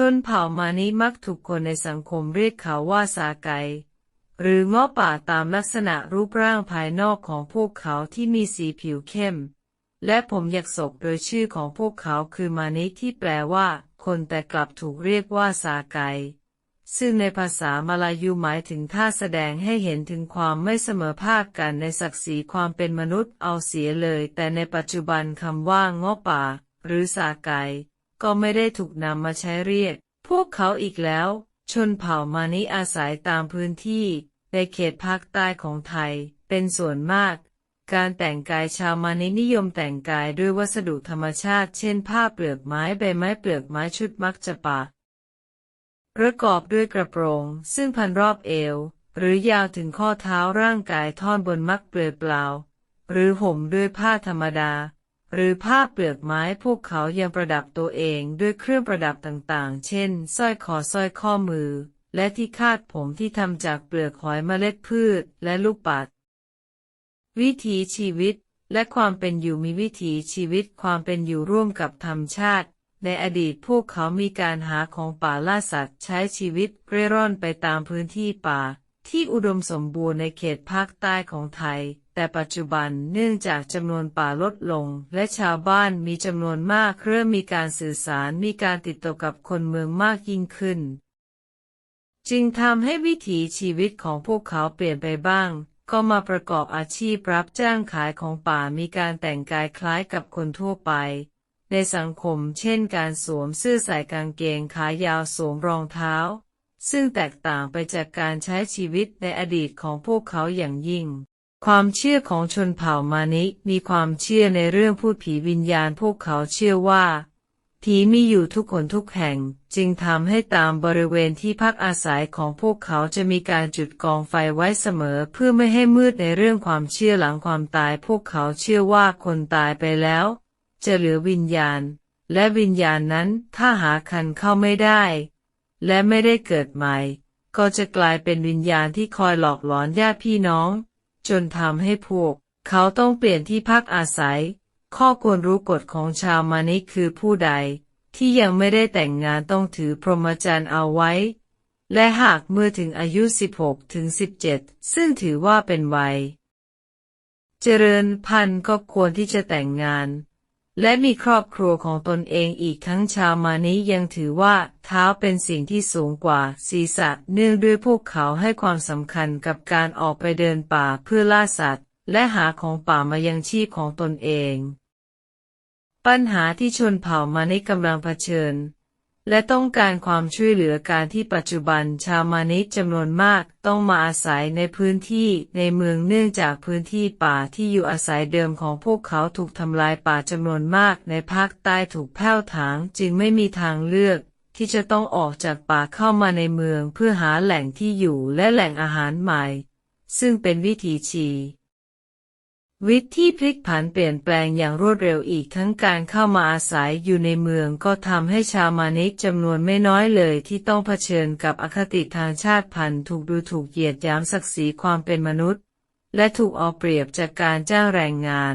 ชนเผ่ามานี้มักถูกคนในสังคมเรียกเขาว่าสาไก หรืองาะป่าตามลักษณะรูปร่างภายนอกของพวกเขาที่มีสีผิวเข้ม และผมอยากศกโดยชื่อของพวกเขาคือมานิที่แปลว่า คนแต่กลับถูกเรียกว่าสาไก ซึ่งในภาษามาลายูหมายถึงท่าแสดงให้เห็นถึงความไม่เสมอภาคกันในศักดิ์ศรีความเป็นมนุษย์เอาเสียเลย แต่ในปัจจุบันคำว่างาะป่า หรือสาไก ก็ไม่ได้ถูกนำมาใช้เรียก พวกเขาอีกแล้ว ชนเผ่ามานิอาศัยตามพื้นที่ ในเขตภาคใต้ของไทย เป็นส่วนมาก การแต่งกายชาวมานินิยมแต่งกายด้วยวัสดุธรรมชาติ เช่น ผ้าเปลือกไม้ใบไม้เปลือกไม้ชุดมักจะปะประกอบด้วยกระโปรง ซึ่งพันรอบเอว หรือยาวถึงข้อเท้าร่างกายท่อนบนมักเปลือยเปล่า หรือห่มด้วยผ้าธรรมดา หรือผ้าเปลือกไม้พวกเขายังประดับตัวเองด้วยเครื่องประดับต่างๆ เช่นสร้อยคอสร้อยข้อมือ และที่คาดผมที่ทำจากเปลือกหอยเมล็ดพืชและลูกปัด วิถีชีวิตและความเป็นอยู่มีวิถีชีวิตความเป็นอยู่ร่วมกับธรรมชาติ ในอดีตพวกเขามีการหาของป่าล่าสัตว์ใช้ชีวิตเร่ร่อนไปตามพื้นที่ป่า ที่อุดมสมบูรณ์ในเขตภาคใต้ของไทย แต่ปัจจุบันเนื่องจากจำนวนป่าลดลง และชาวบ้านมีจำนวนมากเริ่มมีการสื่อสารมีการติดต่อกับคนเมืองมากยิ่งขึ้น จึงทำให้วิถีชีวิตของพวกเขาเปลี่ยนไปบ้าง ก็มาประกอบอาชีพรับจ้างขายของป่ามีการแต่งกายคล้ายกับคนทั่วไป ในสังคมเช่นการสวมเสื้อใส่กางเกงขายาวสวมรองเท้า ซึ่งแตกต่างไปจากการใช้ชีวิตในอดีตของพวกเขาอย่างยิ่ง ความเชื่อของชนเผ่ามานิมีความเชื่อในเรื่องพูดผีวิญญาณพวกเขาเชื่อว่า ผีมีอยู่ทุกคนทุกแห่ง จึงทำให้ตามบริเวณที่พักอาศัยของพวกเขาจะมีการจุดกองไฟไว้เสมอเพื่อไม่ให้มืดในเรื่องความเชื่อหลังความตาย พวกเขาเชื่อว่าคนตายไปแล้ว จะเหลือวิญญาณ และวิญญาณนั้นถ้าหาคันเข้าไม่ได้ และไม่ได้เกิดใหม่ ก็จะกลายเป็นวิญญาณที่คอยหลอกหลอนญาติพี่น้อง จนทำให้พวก เขาต้องเปลี่ยนที่พักอาศัย ข้อควรรู้กฎของชาวมานิคือผู้ใด ที่ยังไม่ได้แต่งงานต้องถือพรหมจรรย์เอาไว้ และหากเมื่อถึงอายุ 16ถึง17 ซึ่งถือว่าเป็นวัย เจริญพันธุ์ก็ควรที่จะแต่งงาน และมีครอบครัวของตนเองอีกทั้งชาวมานิยังถือว่าเท้าเป็นสิ่งที่สูงกว่าศีรษะ เนื่องด้วยพวกเขาให้ความสำคัญกับการออกไปเดินป่าเพื่อล่าสัตว์ และหาของป่ามายังชีพของตนเอง ปัญหาที่ชนเผ่ามานิกำลังเผชิญ และต้องการความช่วยเหลือการที่ปัจจุบันชาวมานิจำนวนมากต้องมาอาศัยในพื้นที่ในเมืองเนื่องจากพื้นที่ป่าที่อยู่อาศัยเดิมของพวกเขาถูกทำลายป่าจำนวนมากในภาคใต้ถูกแผ่วถางจึงไม่มีทางเลือกที่จะต้องออกจากป่าเข้ามาในเมืองเพื่อหาแหล่งที่อยู่และแหล่งอาหารใหม่ ซึ่งเป็นวิถีชี วิตที่พลิกผันเปลี่ยนแปลงอย่างรวดเร็วอีกทั้งการเข้ามาอาศัยอยู่ในเมืองก็ทำให้ชาวมานิกจำนวนไม่น้อยเลยที่ต้องเผชิญกับอคติทางชาติพันธุ์ถูกดูถูกเหยียดหยามศักดิ์ศรีความเป็นมนุษย์ และถูกเอาเปรียบจากการจ้างแรงงาน